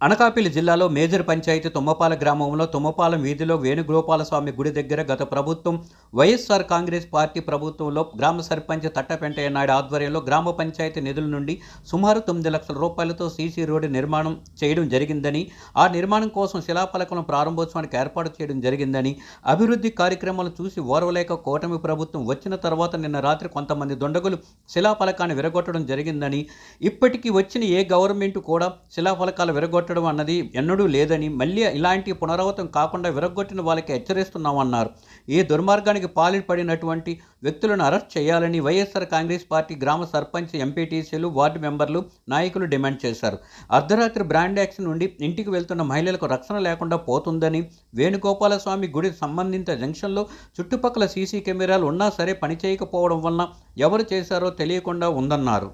అనకాపల్లి జిల్లాలో మేజర్ పంచాయతీ తుమ్మపాల గ్రామంలో తుమ్మపాలెం వీధిలో వేణుగోపాలస్వామి గుడి దగ్గర గత ప్రభుత్వం వైఎస్ఆర్ కాంగ్రెస్ పార్టీ ప్రభుత్వంలో గ్రామ సర్పంచ్ తట్టపెంటయ్య నాయుడు ఆధ్వర్యంలో గ్రామ పంచాయతీ నిధుల నుండి సుమారు తొమ్మిది లక్షల రూపాయలతో సీసీ రోడ్డు నిర్మాణం చేయడం జరిగిందని ఆ నిర్మాణం కోసం శిలాఫలకం ప్రారంభోత్సవానికి ఏర్పాటు చేయడం జరిగిందని అభివృద్ధి కార్యక్రమాలు చూసి ఓర్వలేక కూటమి ప్రభుత్వం వచ్చిన తర్వాత నిన్న రాత్రి కొంతమంది దొండగులు శిలాఫలకాన్ని విరగొట్టడం జరిగిందని ఇప్పటికీ వచ్చిన ఏ గవర్నమెంట్ కూడా శిలాఫలకాలు విరగొట్ట విరగ్గొట్టడం అన్నది ఎన్నడూ లేదని మళ్ళీ ఇలాంటి పునరావృతం కాకుండా విరగ్గొట్టిన వాళ్ళకి హెచ్చరిస్తున్నామన్నారు. ఈ దుర్మార్గానికి పాల్పడినటువంటి వ్యక్తులను అరెస్ట్ చేయాలని వైఎస్ఆర్ కాంగ్రెస్ పార్టీ గ్రామ సర్పంచ్ ఎంపీటీసీలు వార్డు మెంబర్లు నాయకులు డిమాండ్ చేశారు. అర్ధరాత్రి బ్రాండ్ యాక్షన్ నుండి ఇంటికి వెళ్తున్న మహిళలకు రక్షణ లేకుండా పోతుందని వేణుగోపాలస్వామి గుడి సంబంధిత జంక్షన్లో చుట్టుపక్కల సీసీ కెమెరాలు ఉన్నా సరే పనిచేయకపోవడం వలన ఎవరు చేశారో తెలియకుండా ఉందన్నారు.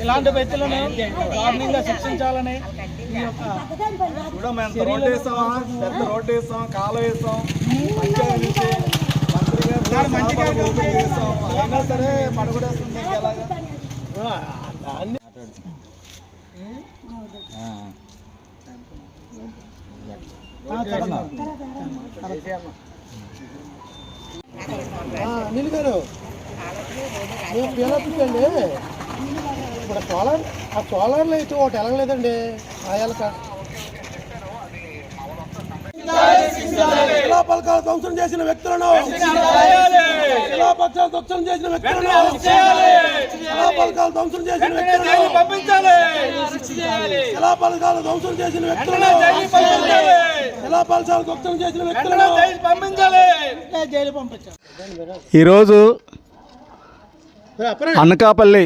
ఇలాంటి వ్యక్తులను దారుణంగా శిక్షించాలని రోడ్డు పెద్ద రోడ్డు వేసాం కాలువ వేసాం పంచాయతీ నుంచి మంత్రి గారు సార్, మంచిగా అయినా సరే పడగొడేస్తుంది ఎలాగా నీళ్ళు గారు మేము పిల్లలండి ఇప్పుడు సోలార్ ఆ సోలార్లో అయితే ఒకటి ఎలగలేదండి. ఆ ఎలక శిలాపలకాలు ధ్వంసం చేసిన వ్యక్తులను శిలాపలకాలు ధ్వంసం చేసిన వ్యక్తులను శిలాపలకాలు ధ్వంసం చేసిన వ్యక్తులను శిలాపలకాలు ధ్వంసం చేసిన వ్యక్తులను శిలాపలకాలు ధ్వంసం చేసిన వ్యక్తులను ఈరోజు అనకాపల్లి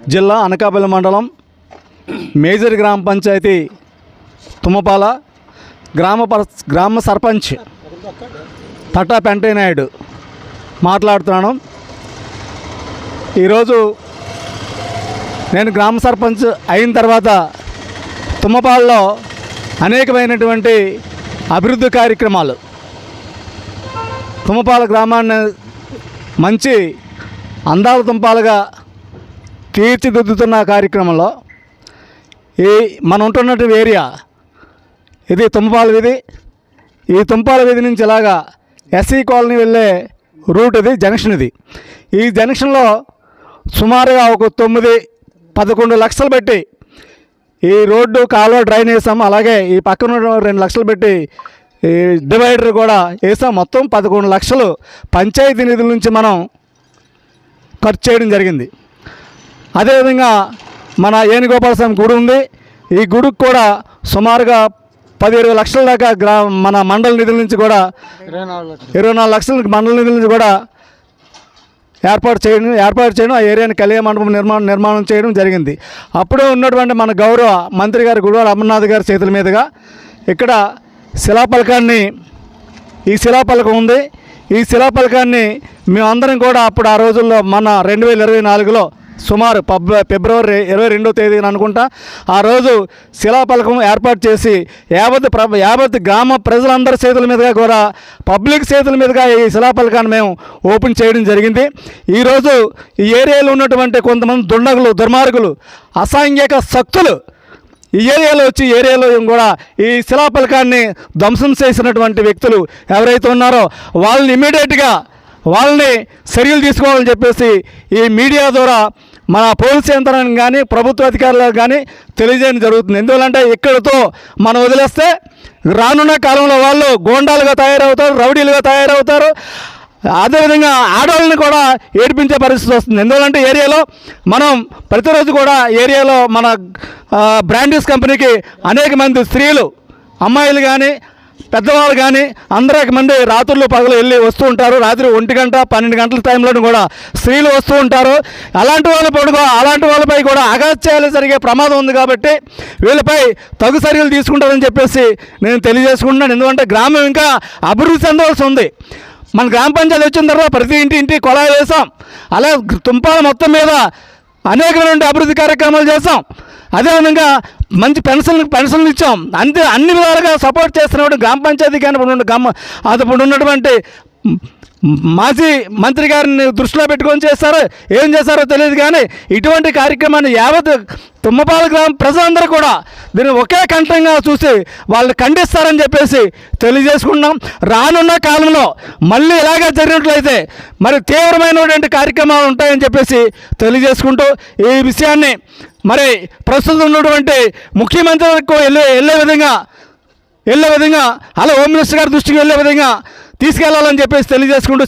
జిల్లా అనకాపల్లి మండలం మేజర్ గ్రామ పంచాయతీ తుమ్మపాల గ్రామ గ్రామ సర్పంచ్ తట్టా పెంటయ్య నాయుడు మాట్లాడుతున్నాను. ఈరోజు నేను గ్రామ సర్పంచ్ అయిన తర్వాత తుమ్మపాలలో అనేకమైనటువంటి అభివృద్ధి కార్యక్రమాలు తుమ్మపాల గ్రామాన్ని మంచి అందాల తుంపాలుగా తీర్చిదిద్దుతున్న కార్యక్రమంలో ఈ మనం ఉంటున్నటువంటి ఏరియా ఇది తుంపాల వీధి. ఈ తుంపాల వీధి నుంచి ఇలాగా ఎస్సీ కాలనీ వెళ్ళే రూట్ ఇది జంక్షన్ ఇది. ఈ జంక్షన్లో సుమారుగా ఒక తొమ్మిది పదకొండు లక్షలు పెట్టి ఈ రోడ్డు కాలువ డ్రైన్ వేసాం. అలాగే ఈ పక్కన రెండు లక్షలు పెట్టి ఈ డివైడర్ కూడా వేసాం. మొత్తం పదకొండు లక్షలు పంచాయతీ నిధుల నుంచి మనం ఖర్చు చేయడం జరిగింది. అదేవిధంగా మన ఏనుగోపాల స్వామి గుడి ఉంది. ఈ గుడికి కూడా సుమారుగా పది ఇరవై లక్షల దాకా గ్రా మన మండల నిధుల నుంచి కూడా ఇరవై నాలుగు లక్షల. మండల నిధుల నుంచి కూడా ఏర్పాటు చేయడం ఏర్పాటు చేయడం ఆ ఏరియాని కళ్యాణ మండపం నిర్మాణం నిర్మాణం చేయడం జరిగింది. అప్పుడే ఉన్నటువంటి మన గౌరవ మంత్రి గారు గుడివాడ అమర్నాథ్ గారి చేతుల మీదుగా ఇక్కడ శిలాపలకాన్ని ఈ శిలాపలకం ఉంది. ఈ శిలాపలకాన్ని మేమందరం కూడా అప్పుడు ఆ రోజుల్లో మన రెండు వేల ఇరవై నాలుగులో సుమారు పబ్ ఫిబ్రవరి ఇరవై రెండో తేదీన అనుకుంటా ఆ రోజు శిలాపలకం ఏర్పాటు చేసి యావత్ ప్ర యావత్ గ్రామ ప్రజలందరి చేతుల మీదుగా కూడా పబ్లిక్ చేతుల మీదుగా ఈ శిలాపలకాన్ని మేము ఓపెన్ చేయడం జరిగింది. ఈరోజు ఈ ఏరియాలో ఉన్నటువంటి కొంతమంది దుండగులు దుర్మార్గులు అసాంఘిక శక్తులు ఈ ఏరియాలో వచ్చి ఏరియాలో కూడా ఈ శిలాపలకాన్ని ధ్వంసం చేసినటువంటి వ్యక్తులు ఎవరైతే ఉన్నారో వాళ్ళని ఇమీడియట్గా వాళ్ళని చర్యలు తీసుకోవాలని చెప్పేసి ఈ మీడియా ద్వారా మన పోలీస్ యంత్రానికి కానీ ప్రభుత్వ అధికారులకు కానీ తెలియజేయడం జరుగుతుంది. ఎందువలంటే ఇక్కడితో మనం వదిలేస్తే రానున్న కాలంలో వాళ్ళు గోండాలుగా తయారవుతారు రౌడీలుగా తయారవుతారు. అదేవిధంగా ఆడవాళ్ళని కూడా ఏడిపించే పరిస్థితి వస్తుంది. ఎందువలంటే ఏరియాలో మనం ప్రతిరోజు కూడా ఏరియాలో మన ఆ, బ్రాండీస్ కంపెనీకి అనేక మంది స్త్రీలు అమ్మాయిలు కానీ పెద్దవాళ్ళు కానీ అందరికి మంది రాత్రులు పగలు వెళ్ళి వస్తూ ఉంటారు. రాత్రి ఒంటి గంట పన్నెండు గంటల టైంలో కూడా స్త్రీలు వస్తూ ఉంటారు. అలాంటి వాళ్ళ పడుకో అలాంటి వాళ్ళపై కూడా అగత్యాలు జరిగే ప్రమాదం ఉంది కాబట్టి వీళ్ళపై తగు చర్యలు తీసుకుంటారని చెప్పేసి నేను తెలియజేసుకుంటున్నాను. ఎందుకంటే గ్రామం ఇంకా అభివృద్ధి చెందవలసి ఉంది. మన గ్రామ పంచాయతీ వచ్చిన తర్వాత ప్రతి ఇంటి ఇంటి కొలాయి వేసాం. అలా తుంపాల మొత్తం మీద అనేకమైన అభివృద్ధి కార్యక్రమాలు చేస్తాం అదేవిధంగా మంచి పెన్షన్ పెన్షన్లు ఇచ్చాం. అంతే అన్ని విధాలుగా సపోర్ట్ చేస్తున్నప్పుడు గ్రామ పంచాయతీ కానీ ఇప్పుడు గ్రామ అది ఇప్పుడు ఉన్నటువంటి మాజీ మంత్రి గారిని దృష్టిలో పెట్టుకొని చేస్తారు. ఏం చేస్తారో తెలియదు కానీ ఇటువంటి కార్యక్రమాన్ని యావత్ తుమ్మపాల గ్రామ ప్రజలందరూ కూడా దీన్ని ఒకే కంఠంగా చూసి వాళ్ళు ఖండిస్తారని చెప్పేసి తెలియజేసుకున్నాం రానున్న కాలంలో మళ్ళీ ఇలాగే జరిగినట్లయితే మరి తీవ్రమైనటువంటి కార్యక్రమాలు ఉంటాయని చెప్పేసి తెలియజేసుకుంటూ ఈ విషయాన్ని మరి ప్రస్తుతం ఉన్నటువంటి ముఖ్యమంత్రి వెళ్ళే వెళ్ళే విధంగా వెళ్ళే విధంగా అలా హోమ్ మినిస్టర్ గారి దృష్టికి వెళ్ళే విధంగా తీసుకెళ్ళాలని చెప్పేసి తెలియజేసుకుంటూ